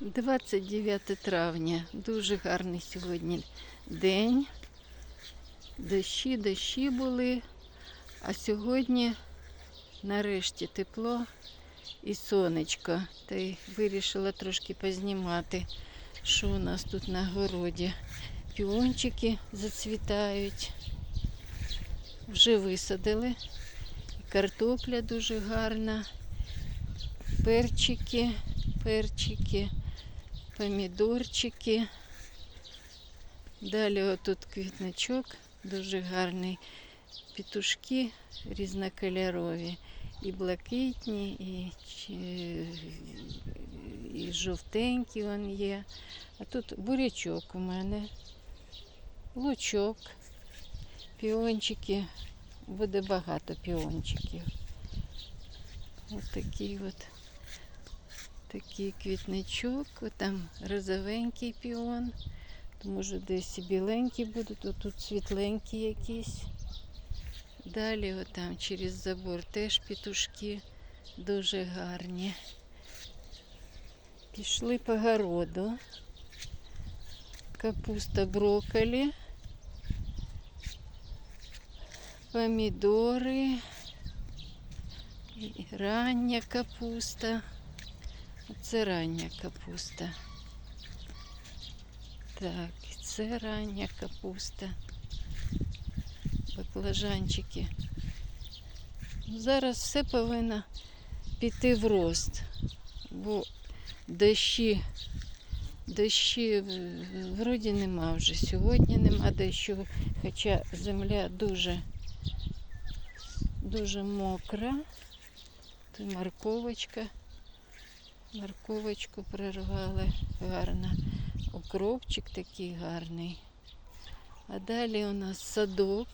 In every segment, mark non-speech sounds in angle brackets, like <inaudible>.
29 травня. Дуже гарний сьогодні день. Дощі, дощі були. А сьогодні нарешті тепло і сонечко. Та й вирішила трошки познімати, що у нас тут на городі. Піончики зацвітають. Вже висадили. Картопля дуже гарна. Перчики, перчики, помідорчики. Далі отут квітничок, дуже гарний. Петушки різнокольорові. І блакитні, і, і жовтенькі вон є. А тут бурячок у мене, лучок, піончики. Буде багато піончиків. Ось такий от такий квітничок, там розовенький піон, може десь і біленькі будуть, а тут світленькі якісь. Далі от там через забор теж петушки дуже гарні. Пішли по городу. Капуста брокколі, помідори, рання капуста. Це рання капуста. Так, це рання капуста. Баклажанчики. Зараз все повинно піти в рост, бо дощі, дощі вроді нема вже. Сьогодні нема дощу, хоча земля дуже, дуже мокра. Морковочка. Морковочку прорвали гарно. Укропчик такий гарний. А далі у нас садок.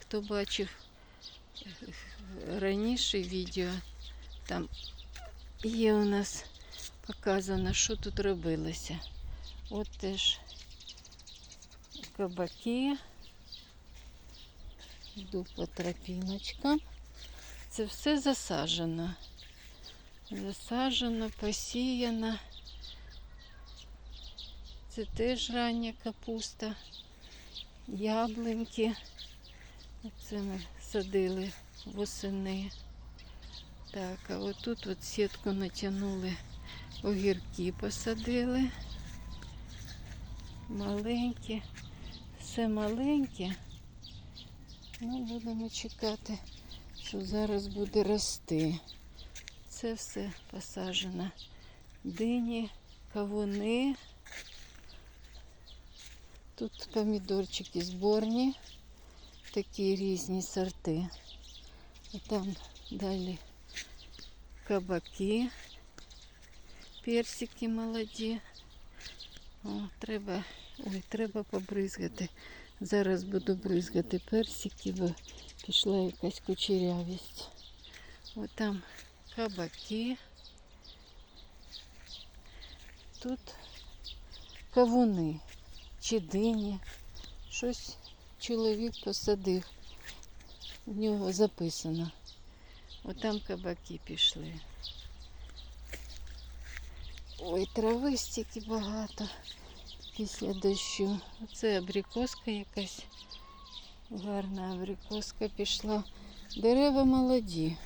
Хто бачив е, раніше відео, там є у нас показано, що тут робилося. От теж кабаки. Йду по тропіночкам. Це все засаджено. Засаджено, посіяно. Це теж рання капуста, яблуньки. Це ми садили восени. Так, а отут от сітку натягнули, огірки посадили. Маленькі, все маленьке. Ну, будемо чекати, що зараз буде рости. Це все посаджено. Дині, кавуни. Тут помідорчики зборні, такі різні сорти. І там далі кабаки, персики молоді. О, треба, ой, треба побризгати. Зараз буду бризгати персики, бо пішла якась кучерявість. Ось там кабаки. Тут кавуни чи дині. Щось чоловік посадив. В нього записано. Отам кабаки пішли. Ой, трави стільки багато після дощу. Оце абрикоска якась. Гарна абрикоска пішла. Дерева молоді.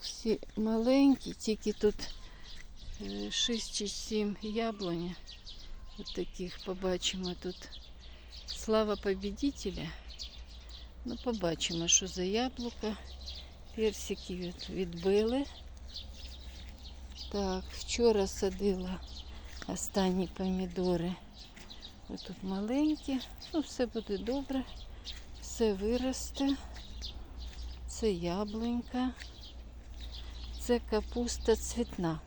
Всі маленькі, тільки тут 6 чи 7 яблуні. От таких побачимо тут. Слава победителя. Ну, побачимо, що за яблука. Персики відбили. Так, вчора садила останні помідори. Ось тут маленькі. Ну, все буде добре. Все виросте. Це яблунька. Це капуста цвітна.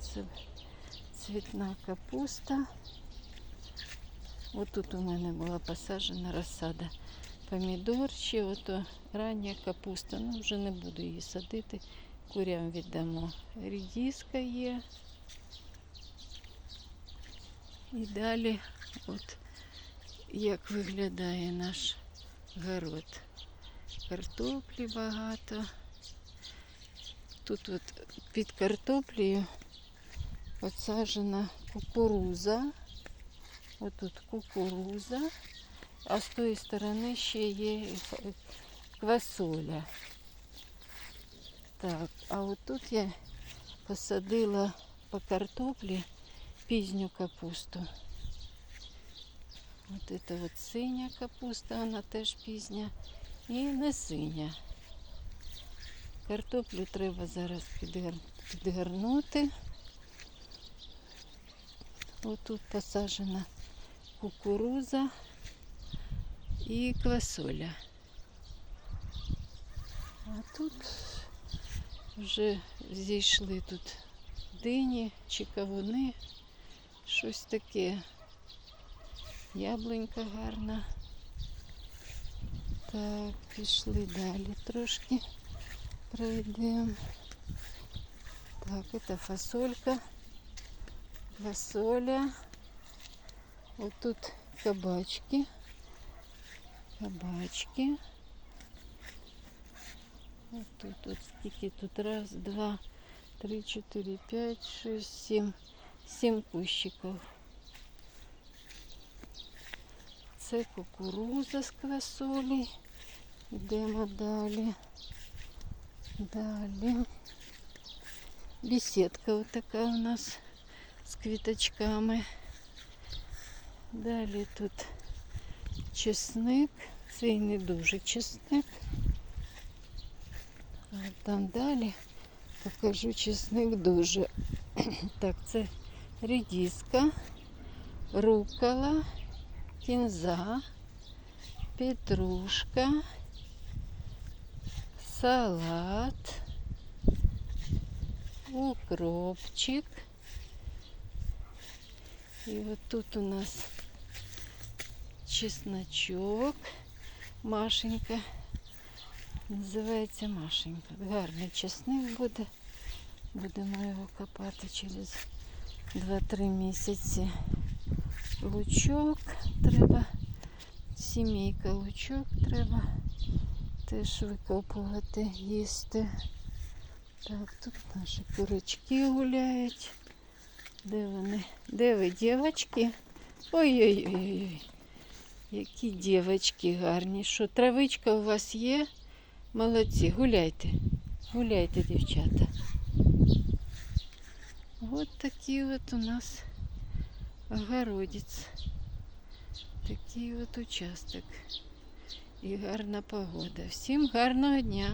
Це цвітна капуста. Ось тут у мене була посаджена розсада помідорчі, ото рання капуста. Ну, вже не буду її садити, курям віддамо. Рідіска є. І далі, от як виглядає наш город. Картоплі багато. Тут от під картоплею посаджена кукуруза. Отут кукуруза, а з тої сторони ще є квасоля. Так, а отут я посадила по картоплі пізню капусту. От это от синя капуста, вона теж пізня. І не синя. Картоплю треба зараз підгорнути. Отут посаджена кукуруза і квасоля. А тут вже зійшли тут дині чи кавуни, щось таке. Яблунька гарна. Так, пішли далі трошки пройдемо. Так, це фасолька, фасоля. Ось тут кабачки. Кабачки. Ось тут, от скільки тут раз, два, три, чотири, п'ять, шість, сім. Сім кущиків. Це кукуруза з квасолі. Йдемо далі. Далі. Бесідка ось така у нас з квіточками. Далі тут чесник. Цей не дуже чесник. А там далі покажу чесник дуже. <coughs> Так, це редиска, рукола, кінза, петрушка, салат, укропчик. І от тут у нас чесночок. Машенька. Називається Машенька. Гарний чесник буде. Будемо його копати через 2-3 місяці. Лучок треба. Сімейка лучок треба теж викопувати, їсти. Так, тут наші курочки гуляють. Де вони? Де ви, дівчатки? Ой-ой-ой. Які дівчатки гарні. Що, травичка у вас є? Молодці, гуляйте. Гуляйте, дівчата. От такий от у нас огородець. Такий от участок. І гарна погода. Всім гарного дня!